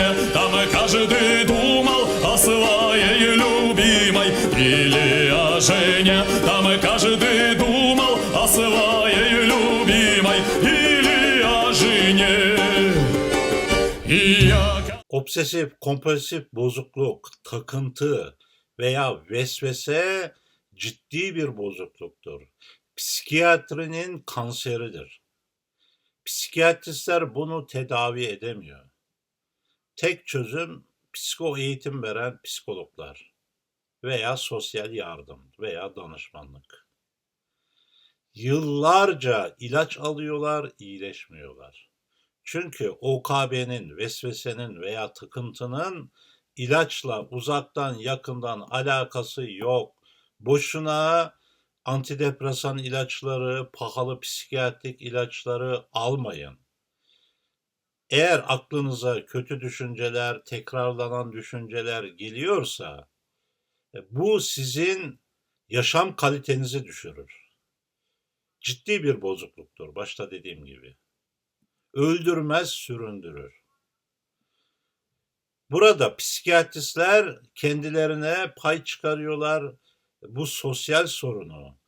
Украине, там каждый думал о своей любимой или о жене, там каждый думал о своей любимой или о жене. И я... Obsesif, kompulsif bozukluk, takıntı veya vesvese ciddi bir bozukluktur. Psikiyatrinin kanseridir. Psikiyatristler bunu tedavi edemiyor. Tek çözüm psiko eğitim veren psikologlar veya sosyal yardım veya danışmanlık. Yıllarca ilaç alıyorlar, iyileşmiyorlar. Çünkü OKB'nin, vesvesenin veya tıkıntının ilaçla uzaktan yakından alakası yok. Boşuna antidepresan ilaçları, pahalı psikiyatrik ilaçları almayın. Eğer aklınıza kötü düşünceler, tekrarlanan düşünceler geliyorsa e, bu sizin yaşam kalitenizi düşürür. Ciddi bir bozukluktur başta dediğim gibi öldürmez süründürür. Burada psikiyatristler kendilerine pay çıkarıyorlar. Bu sosyal sorunu,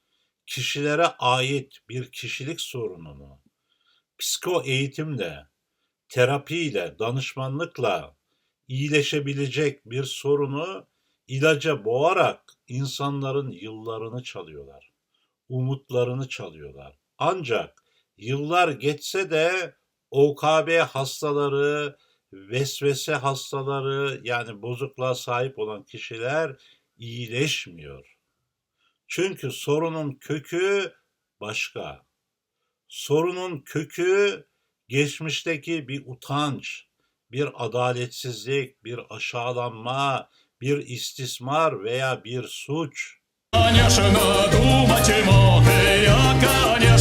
kişilere ait bir kişilik sorununu, psiko eğitimle, terapiyle, danışmanlıkla iyileşebilecek bir sorunu ilaca boğarak insanların yıllarını çalıyorlar. Umutlarını çalıyorlar. Ancak yıllar geçse de OKB hastaları, vesvese hastaları yani bozukluğa sahip olan kişiler iyileşmiyor. Çünkü sorunun kökü başka. Sorunun kökü geçmişteki bir utanç, bir adaletsizlik, bir aşağılanma, bir istismar veya bir suç. Конечно, думать мог, я, конечно, думать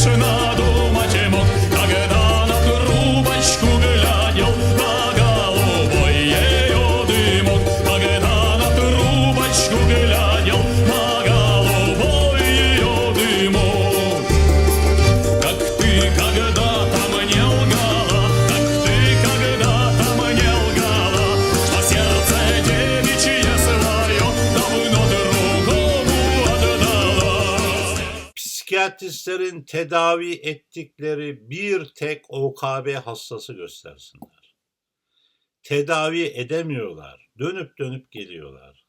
Psikiyatristlerin tedavi ettikleri bir tek OKB hastası göstersinler. Tedavi edemiyorlar. Dönüp dönüp geliyorlar.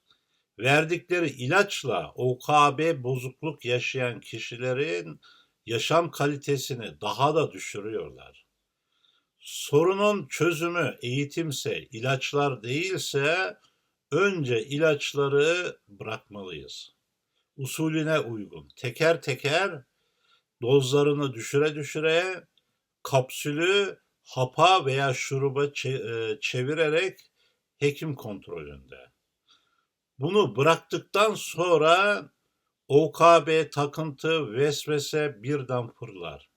Verdikleri ilaçla OKB bozukluk yaşayan kişilerin yaşam kalitesini daha da düşürüyorlar. Sorunun çözümü eğitimse, ilaçlar değilse önce ilaçları bırakmalıyız usulüne uygun teker teker dozlarını düşüre düşüre kapsülü hapa veya şuruba e, çevirerek hekim kontrolünde. Bunu bıraktıktan sonra OKB takıntı vesvese birden fırlar.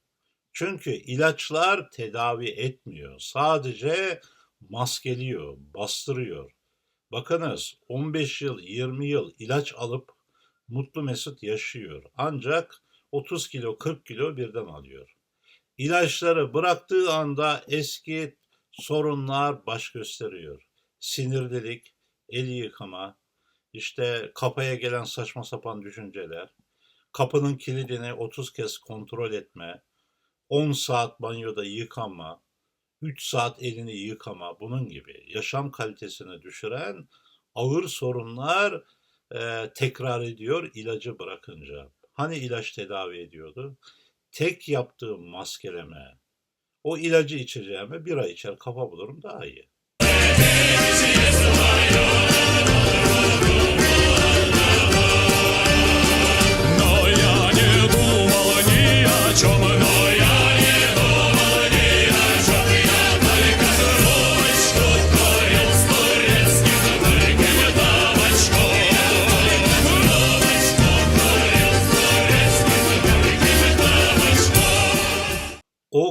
Çünkü ilaçlar tedavi etmiyor. Sadece maskeliyor, bastırıyor. Bakınız 15 yıl, 20 yıl ilaç alıp mutlu mesut yaşıyor. Ancak 30 kilo 40 kilo birden alıyor. İlaçları bıraktığı anda eski sorunlar baş gösteriyor. Sinirlilik, el yıkama, işte kafaya gelen saçma sapan düşünceler, kapının kilidini 30 kez kontrol etme, 10 saat banyoda yıkama, 3 saat elini yıkama bunun gibi yaşam kalitesini düşüren ağır sorunlar e, tekrar ediyor ilacı bırakınca. Hani ilaç tedavi ediyordu? Tek yaptığım maskeleme, o ilacı içeceğime bir ay içer kafa bulurum daha iyi.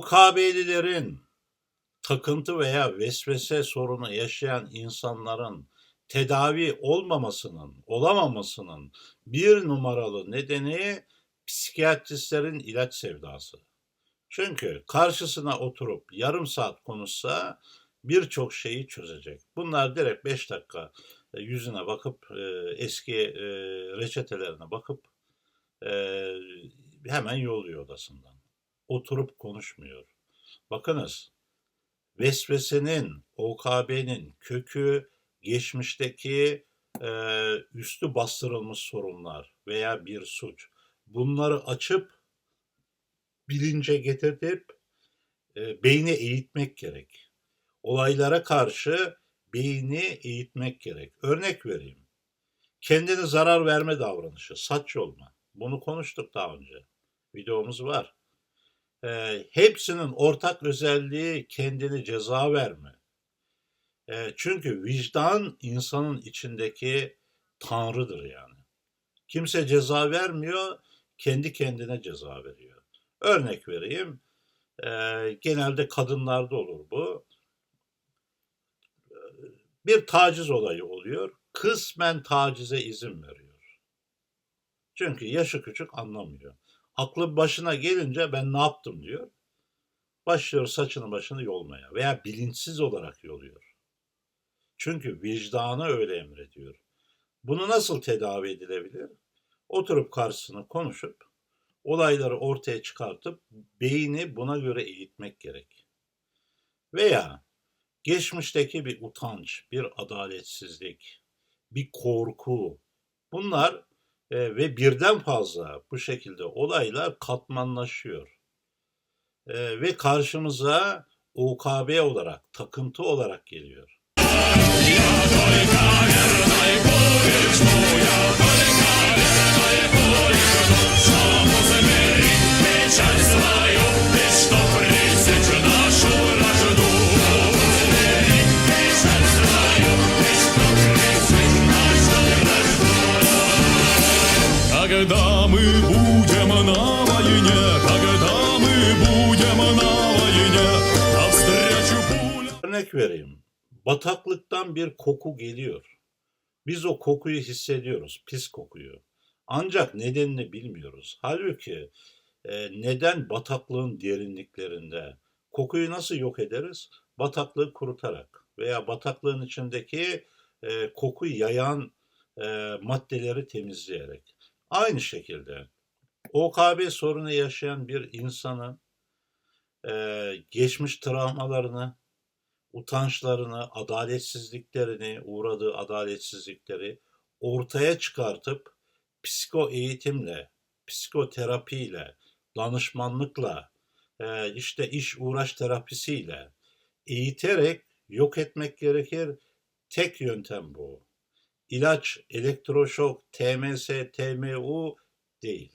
OKB'lilerin takıntı veya vesvese sorunu yaşayan insanların tedavi olmamasının, olamamasının bir numaralı nedeni psikiyatristlerin ilaç sevdası. Çünkü karşısına oturup yarım saat konuşsa birçok şeyi çözecek. Bunlar direkt 5 dakika e, yüzüne bakıp e, eski e, reçetelerine bakıp hemen yolluyor odasından. Oturup konuşmuyor. Bakınız vesvesenin, OKB'nin kökü geçmişteki e, üstü bastırılmış sorunlar veya bir suç. Bunları açıp bilince getirtip e, beyni eğitmek gerek. Olaylara karşı beyni eğitmek gerek. Örnek vereyim. Kendine zarar verme davranışı, saç yolma. Bunu konuştuk daha önce. Videomuz var. E, hepsinin ortak özelliği kendini ceza verme. E, çünkü vicdan insanın içindeki tanrıdır yani. Kimse ceza vermiyor, kendi kendine ceza veriyor. Örnek vereyim. E, genelde kadınlarda olur bu. Bir taciz olayı oluyor. Kısmen tacize izin veriyor. Çünkü yaşı küçük anlamıyor. Aklı başına gelince ben ne yaptım diyor. Başlıyor saçını başını yolmaya veya bilinçsiz olarak yoluyor. Çünkü vicdanı öyle emrediyor. Bunu nasıl tedavi edilebilir? Oturup karşısına konuşup olayları ortaya çıkartıp beyni buna göre eğitmek gerek. Veya geçmişteki bir utanç, bir adaletsizlik, bir korku bunlar e, ve birden fazla bu şekilde olaylar katmanlaşıyor. E, ve karşımıza OKB olarak, takıntı olarak geliyor. Vereyim. Bataklıktan bir koku geliyor. Biz o kokuyu hissediyoruz, pis kokuyu. Ancak nedenini bilmiyoruz. Halbuki e, neden bataklığın derinliklerinde kokuyu nasıl yok ederiz? Bataklığı kurutarak veya bataklığın içindeki e, koku yayan e, maddeleri temizleyerek. Aynı şekilde OKB sorunu yaşayan bir insanın e, geçmiş travmalarını, utançlarını, adaletsizliklerini, uğradığı adaletsizlikleri ortaya çıkartıp psiko eğitimle, psikoterapiyle, danışmanlıkla, e, işte iş uğraş terapisiyle eğiterek yok etmek gerekir. Tek yöntem bu. İlaç, elektroşok, TMS, TMU değil.